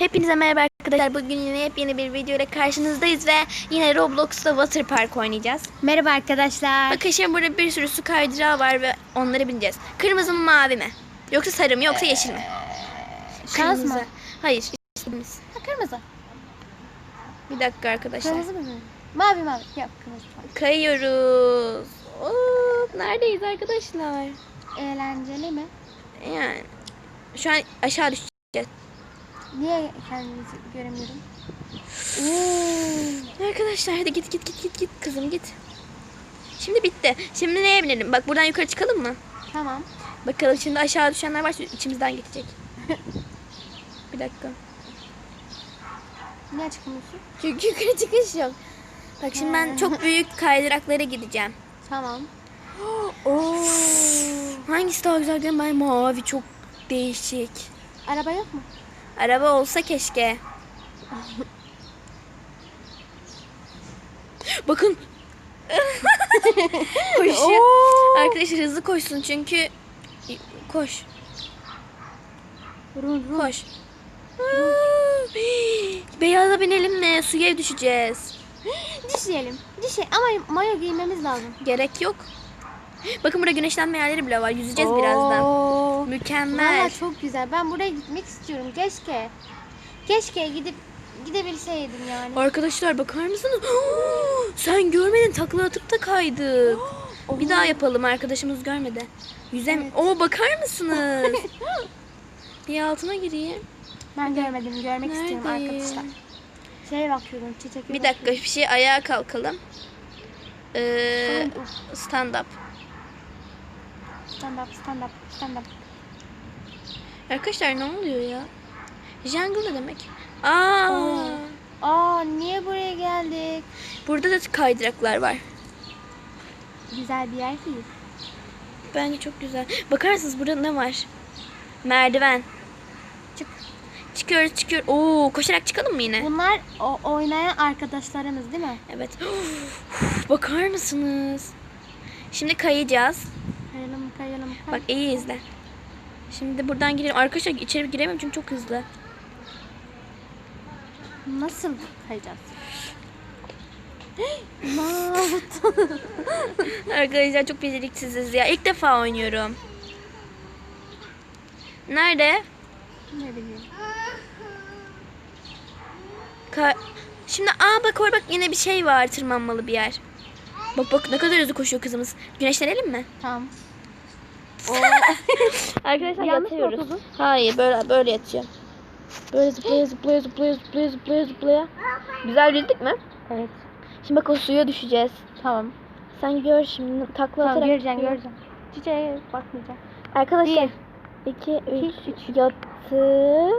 Hepinize merhaba arkadaşlar. Bugün yine yepyeni bir video ile karşınızdayız ve yine Roblox'ta Water Park oynayacağız. Merhaba arkadaşlar. Bakın şimdi burada bir sürü su kaydırağı var ve onlara bineceğiz. Kırmızı mı mavi mi? Yoksa sarı mı yoksa yeşil mi? Şans mı? Hayır. istediğimiz. Ha, kırmızı. Bir dakika arkadaşlar. Kırmızı mı? Mavi mavi. Yok kırmızı. Kayıyoruz. Oo, neredeyiz arkadaşlar? Eğlenceli mi? Yani şu an aşağı düşeceğiz. Niye kendinizi göremiyorum? Arkadaşlar hadi git git git git git kızım git. Şimdi bitti. Şimdi neye binelim? Bak buradan yukarı çıkalım mı? Tamam. Bakalım şimdi aşağı düşenler var içimizden geçecek. bir dakika. Niye çıkmıyorsun? Çünkü yukarı çıkış yok. Bak şimdi ben çok büyük kaydıraklara gideceğim. Tamam. Oo. Hangisi daha güzel? Ay, Mavi çok değişik. Araba yok mu? Araba olsa keşke. Bakın. Koşuyor. Arkadaşlar hızlı koşsun çünkü koş. Run run. Koş. Beyaza binelim mi? Suya düşeceğiz. Düşelim. Düşe ama mayo giymemiz lazım. Gerek yok. Bakın burada güneşlenme yerleri bile var. Yüzeceğiz birazdan. Mükemmel. Valla çok güzel. Ben buraya gitmek istiyorum. Keşke. Keşke gidip gidebilseydim yani. Arkadaşlar bakar mısınız? Sen görmedin takla atıp da kaydık. Bir daha yapalım arkadaşımız görmedi. Yüzem. Evet. Oo bakar mısınız? bir altına gireyim. Ben görmedim. Görmek istiyorum Neredeyim? arkadaşlar. Şeye bakıyorum. Çiçek. Bir dakika bir şey ayağa kalkalım. Ee, stand up. Stand up, stand up, stand up. Arkadaşlar ne oluyor ya? Jungle demek? Aa, Oo. Aa niye buraya geldik? burada da kaydıraklar var. Güzel bir yer değil. Bence çok güzel. Bakar mısınız burada ne var? Merdiven. Çık. Çıkıyoruz çıkıyoruz. Oo koşarak çıkalım mı yine? Bunlar o oynayan arkadaşlarımız değil mi? Evet. Bakar mısınız? Şimdi kayacağız. Kayalım, kayalım, kay. Bak iyi izle. Şimdi buradan girelim. Arkadaşlar içeri giremem çünkü çok hızlı. Nasıl kayacağız? Arkadaşlar çok beceriksiziz ya. İlk defa oynuyorum. Nerede? ne bileyim. Ka- Şimdi aa bak orada bak yine bir şey var tırmanmalı bir yer. Bak bak ne kadar hızlı koşuyor kızımız. Güneşlenelim mi? Tamam. Arkadaşlar Yanlış mı yatıyoruz. oturdun? Hayır böyle böyle yatacağım. Böyle zıplaya zıplaya zıplaya zıplaya zıplaya zıplaya. Güzel yüzdük mü? Evet. Şimdi bak o suya düşeceğiz. Tamam. Sen gör şimdi takla Tamam atarak. göreceğim, gidiyor. göreceğim. Çiçeğe bakmayacağım. Arkadaşlar. Bir. 2 3 üç. yattı.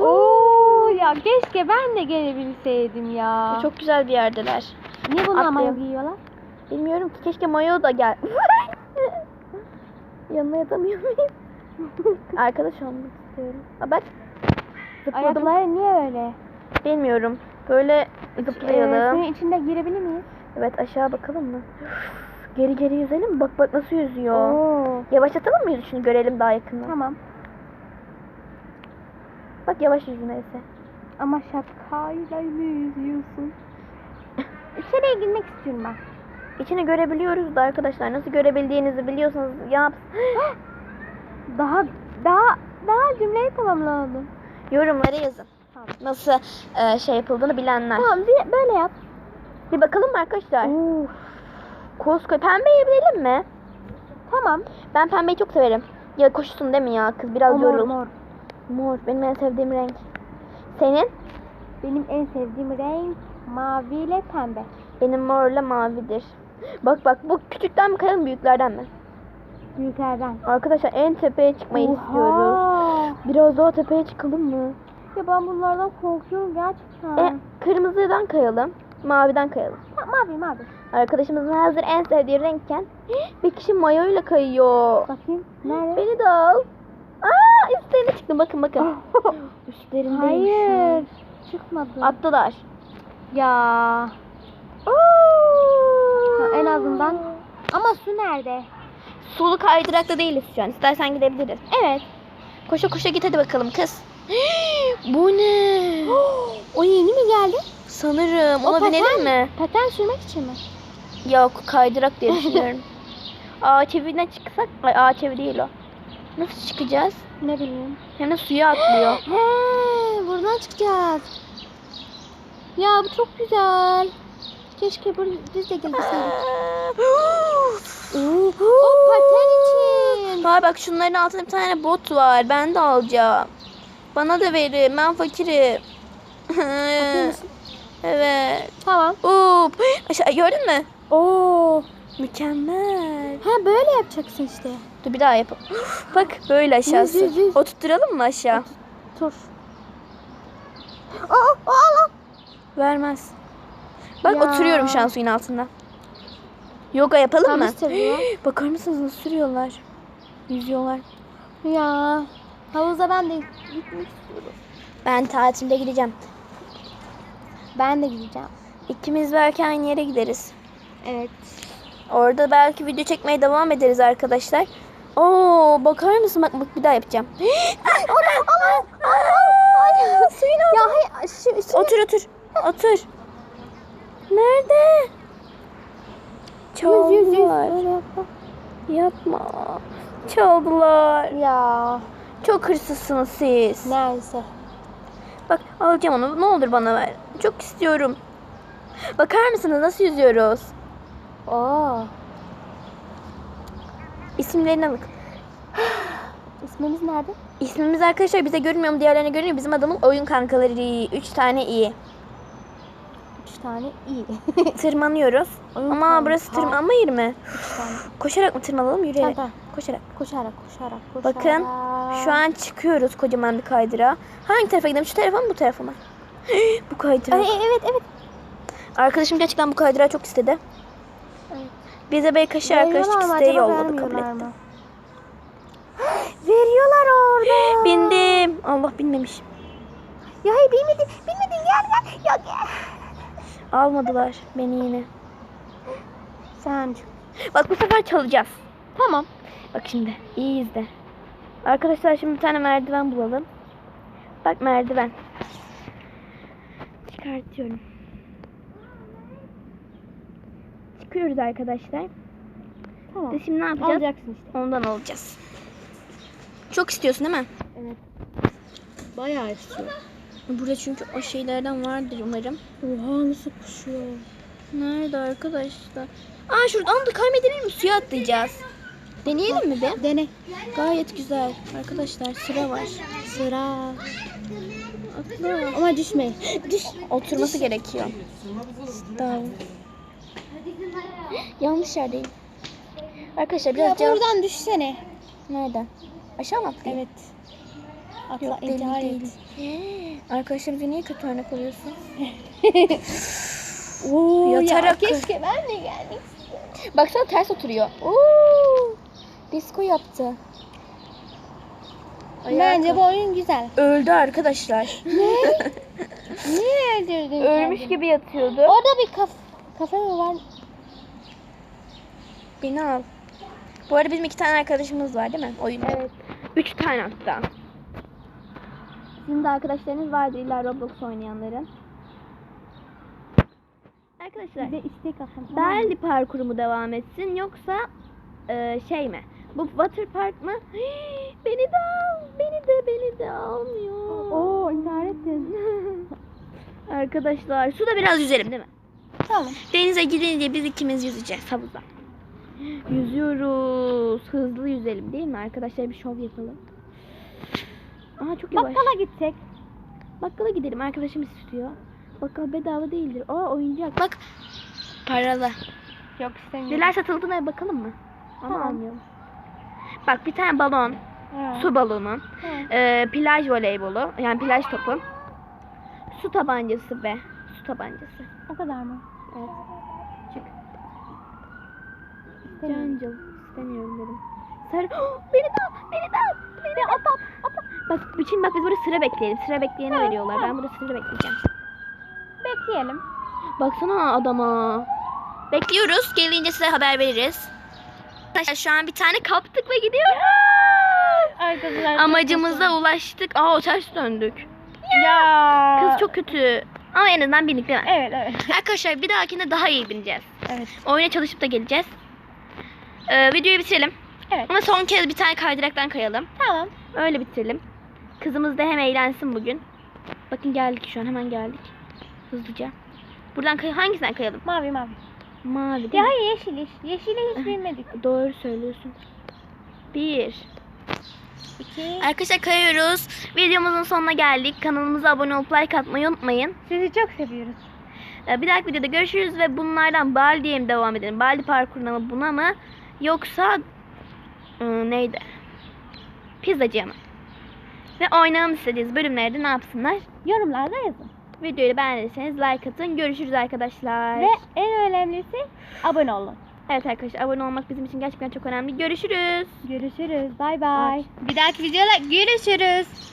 Oo ya keşke ben de gelebilseydim ya. Çok güzel bir yerdeler. Niye bunlar Atlayalım. mayo giyiyorlar? Bilmiyorum ki keşke mayo da gel. Yanına yatamıyor muyum? Arkadaş olmak istiyorum. Aa, bak. Zıpladım. Ayakları niye öyle? Bilmiyorum. Böyle Ee, zıplayalım. suyun içinde girebilir miyiz? Evet aşağı bakalım mı? Geri geri yüzelim? Bak bak nasıl yüzüyor. Oo. Yavaşlatalım mı yüzüşünü görelim daha yakından. Tamam. Bak yavaş yüzü neyse. Ama şapkayla mı yüzüyorsun? İçeriye girmek istiyorum ben. İçini görebiliyoruz da arkadaşlar. Nasıl görebildiğinizi biliyorsanız yap. Daha daha daha cümleyi tamamlamadım. Yorumlara yazın. Tamam. Nasıl e, şey yapıldığını bilenler. Tamam bir böyle yap. Bir bakalım mı arkadaşlar? Oo. Koskoy pembeyi bilelim mi? Tamam. Ben pembeyi çok severim. Ya koşsun değil mi ya? Kız biraz O mor, yorul. mor. Mor. Benim en sevdiğim renk. Senin? Benim en sevdiğim renk mavi ile pembe. Benim morla mavidir. Bak bak bu küçükten mi kayalım büyüklerden mi? Büyüklerden. Arkadaşlar en tepeye çıkmayı Oha. istiyoruz. Biraz daha tepeye çıkalım mı? Ya ben bunlardan korkuyorum gerçekten. E, kırmızıdan kayalım. Maviden kayalım. Ha, mavi mavi. Arkadaşımızın hazır en sevdiği renkken bir kişi mayoyla kayıyor. Bakayım. Nerede? Beni de al. Aa üstlerine çıktım bakın bakın. An. Hayır. Çıkmadı. Attılar. Ya. En azından. Ama su nerede? Sulu kaydırakta değiliz şu an. İstersen gidebiliriz. Evet. Koşa koşa git hadi bakalım kız. Bu ne? o yeni mi geldi? Sanırım. O Ona paten binelim mi? Paten sürmek için mi? Yok kaydırak diye düşünüyorum. ağaç evine çıksak. Ay ağaç evi değil o. Nasıl çıkacağız? Ne bileyim. Hem de suya atlıyor. He, buradan çıkacağız. Ya bu çok güzel. Keşke burada biz de gelseydik. o paten için. Ha bak şunların altında bir tane bot var. Ben de alacağım. Bana da verin. Ben fakirim. Evet. Tamam. Up. Aşağı gördün mü? Oo. Mükemmel. Ha böyle yapacaksın işte. Dur bir daha yapalım. Bak böyle aşağısı. Yüz, yüz, yüz. Oturtturalım mı aşağı? Dur. Aa, aa, aa. Vermez. Bak Ya. oturuyorum şu an suyun altında. Yoga yapalım Tam mı? Bakar mısınız nasıl sürüyorlar? Yüzüyorlar. Ya. Havuza ben de gitmek istiyorum. Ben tatilde gideceğim. Ben de gideceğim. İkimiz belki aynı yere gideriz. Evet. Orada belki video çekmeye devam ederiz arkadaşlar. Oo bakar mısın? Bak bak bir daha yapacağım. Suyun Ya hayır, şu, Otur otur. Otur. Nerede? Çaldılar. Yapma. Çaldılar. Ya. Çok hırsızsınız siz. Neyse. Bak alacağım onu. Ne olur bana ver. Çok istiyorum. Bakar mısınız nasıl yüzüyoruz? Oo. İsimlerine bak. İsmimiz nerede? İsmimiz arkadaşlar bize görünmüyor mu diğerlerine görünüyor. Bizim adamın oyun kankaları. Üç tane iyi. Tane iyi. Tırmanıyoruz. Oyun Ama burası tırmanma yeri mi? Koşarak mı tırmanalım yürüyerek? Tamam, Koşarak. Koşarak, koşarak, koşarak. Bakın şu an çıkıyoruz kocaman bir kaydıra. Hangi tarafa gidelim? Şu tarafa mı bu tarafa mı? bu kaydıra. Ay, evet, evet. Arkadaşım gerçekten bu kaydırağı çok istedi. Evet. Bize Beykaşı arkadaşlık isteği yolladı kabul etti. Veriyorlar orada. Bindim. Allah binmemiş. Ya hayır bilmedin gel gel. Ya gel. Almadılar beni yine. Sen. Bak bu sefer çalacağız. Tamam. Bak şimdi iyi izle. Arkadaşlar şimdi bir tane merdiven bulalım. Bak merdiven. Çıkartıyorum. Çıkıyoruz arkadaşlar. Tamam. Biz şimdi ne yapacağız? Alacaksın işte. Ondan alacağız. Çok istiyorsun değil mi? Evet. Bayağı istiyor. Burada çünkü o şeylerden vardır umarım. Oha nasıl koşuyor. Nerede arkadaşlar? Aa şuradan da kaymedelim mi? Suya atlayacağız. Deneyelim mi be? Dene. Gayet güzel. Arkadaşlar sıra var. Sıra. Atla. Ama düşme. Düş. Oturması gerekiyor. Tamam. Yanlış yerdeyim. Arkadaşlar Ya biraz can... buradan düşsene. Nereden? Aşağı mı atlayayım? Evet. Atla Yok intihar et. Bize niye kötü örnek oluyorsun? Oo, Yatarak- ya keşke ben de gelmek Baksana ters oturuyor. Oo! Disko yaptı. Ayağa Bence bu oyun güzel. Öldü arkadaşlar. Niye öldürdün Ölmüş kendini? gibi yatıyordu. Orada bir kaf kafe mi var? Beni al. Bu arada bizim iki tane arkadaşımız var değil mi? Oyunda. Evet. Üç tane hatta. Sizin de arkadaşlarınız vardır illa Roblox oynayanların. Arkadaşlar Bir de istek atın. Berli parkuru mu devam etsin yoksa e, şey mi? Bu water park mı? Hii, beni de al. Beni de beni de almıyor. Oo intihar ettin. Arkadaşlar suda biraz yüzelim değil mi? tamam. Denize gidince biz ikimiz yüzeceğiz havuzda. Yüzüyoruz. Hızlı yüzelim değil mi? Arkadaşlar bir şov yapalım. Aha çok yavaş. Bakkala gitsek. Bakkala gidelim. Arkadaşım istiyor. Bakkal bedava değildir. Aa oyuncak. Bak. Paralı. Yok istemiyorum. Neler satıldığına bakalım mı? Ama Tamam. almayalım. Bak bir tane balon. Ha. Su balonu. Ha. e, plaj voleybolu. Yani plaj topu. Su tabancası ve su tabancası. O kadar mı? Evet. Çık. İstemiyorum. Cancıl. istemiyorum dedim. Sarı. beni de al. Beni de al. Beni de at at at. Bak şimdi bak biz burada sıra bekleyelim. Sıra bekleyene Evet, veriyorlar. tamam. Ben burada sıra bekleyeceğim. Bekleyelim. Baksana adama. Bekliyoruz. Gelince size haber veririz. Arkadaşlar şu an bir tane kaptık ve gidiyoruz. Arkadaşlar. Amacımıza ulaştık. Aa ters döndük. Ya. Kız çok kötü. Ama en azından bindik değil mi? Evet evet. Arkadaşlar bir dahakinde daha iyi bineceğiz. Evet. Oyuna çalışıp da geleceğiz. Ee, videoyu bitirelim. Evet. Ama son kez bir tane kaydıraktan kayalım. Tamam. Öyle bitirelim. Kızımız da hem eğlensin bugün. Bakın geldik şu an hemen geldik. Hızlıca. Buradan kay hangisinden kayalım? Mavi mavi. Mavi değil Ya mi? hayır yeşil yeşil. Yeşile hiç bilmedik. Doğru söylüyorsun. Bir. İki. Arkadaşlar kayıyoruz. Videomuzun sonuna geldik. Kanalımıza abone olup like atmayı unutmayın. Sizi çok seviyoruz. Ee, Bir dahaki videoda görüşürüz ve bunlardan Baldi'ye mi devam edelim? Baldi parkuruna mı buna mı? Yoksa ıı, neydi? Pizzacıya mı? Ve oynamamı istediğiniz bölümlerde ne yapsınlar? Yorumlarda yazın. Videoyu beğendiyseniz like atın. Görüşürüz arkadaşlar. Ve en önemlisi abone olun. Evet arkadaşlar abone olmak bizim için gerçekten çok önemli. Görüşürüz. Görüşürüz. Bay bay. Bir dahaki videoda görüşürüz.